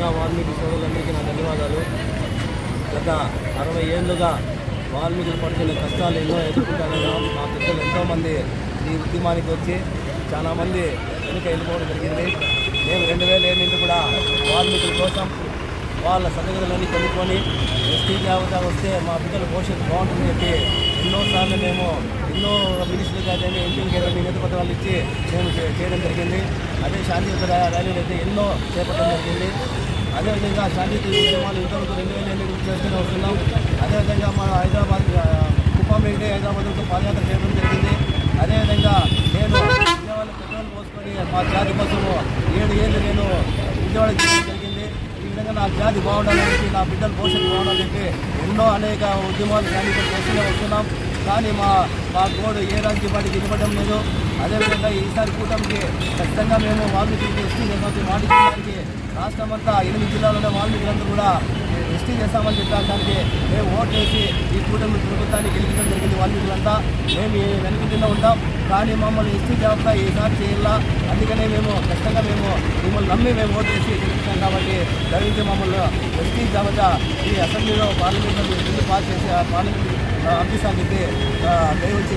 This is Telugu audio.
ముందుగా వాల్మీకి సోదరులందరికీ నా ధన్యవాదాలు. గత అరవై ఏళ్ళుగా వాల్మీకులు పడుతున్న కష్టాలు ఎన్నో ఎదుర్కొంటానో మా పెద్దలు ఎంతోమంది ఈ ఉద్యమానికి వచ్చి చాలామంది వెనుక వెళ్ళిపోవడం జరిగింది. మేము రెండు వేల ఏడు కూడా వాల్మీకుల కోసం వాళ్ళ సంగతులన్నీ కొనుక్కొని ఎస్టీ జాబితా వస్తే మా బిడ్డల భవిష్యత్తు బాగుంటుందని చెప్పి ఎన్నోసార్లు మేము ఎన్నో మినిస్టర్లు కానీ ఎంపీలు కానీ వినతి పత్రాలు ఇచ్చి మేము చేయడం జరిగింది. అదే శాంతియుత ర్యాలీలు అయితే ఎన్నో చేపట్టడం జరిగింది. అదేవిధంగా శాంతియుత ఉద్యమాలు ఇంతవరకు రెండు వేల ఎనిమిది చేస్తూనే వస్తున్నాం. అదేవిధంగా మన హైదరాబాద్ కుప్పం నుండి హైదరాబాద్కు పాదయాత్ర చేయడం జరిగింది. అదేవిధంగా నేను విజయవాడ పెట్రోల్ పోసుకొని మా జాతి కోసము ఏడు ఏళ్ళు నేను విజయవాడ చేయడం జరిగింది ఈ నా జాతి బాగుండాలని నా బిడ్డల భవిష్యత్తు బాగుండాలంటే ఎన్నో అనేక ఉద్యమాలు సైనికులు చేస్తూనే వస్తున్నాం. కానీ మా మా గోడు ఏ రాజకీయ పార్టీకి ఇవ్వడం లేదు. అదేవిధంగా ఈసారి కూటమికి ఖచ్చితంగా మేము వాల్మీకి ఎస్టీ చేసామని రాష్ట్రం అంతా ఎనిమిది జిల్లాలోనే వాల్మీకులందరూ కూడా ఎస్టీ చేస్తామని చెప్పడానికి మేము ఓటు వేసి ఈ కూటమి ప్రభుత్వాన్ని గెలిపించడం జరిగింది వాల్మీకులంతా మేము ఈ వెనుకటిలో ఉంటాం. కానీ మమ్మల్ని ఎస్టీ జాబితా ఈసారి చేయాలా? అందుకనే మేము ఖచ్చితంగా మేము మిమ్మల్ని నమ్మి మేము ఓటు వేసి దయచేసి మమ్మల్ని ఎస్టీ జాబితా ఈ అసెంబ్లీలో పార్లమెంట్లో బిల్లు పాస్ చేసి ఆ పార్లమెంట్ ఆఫీస్ అని దయవచ్చి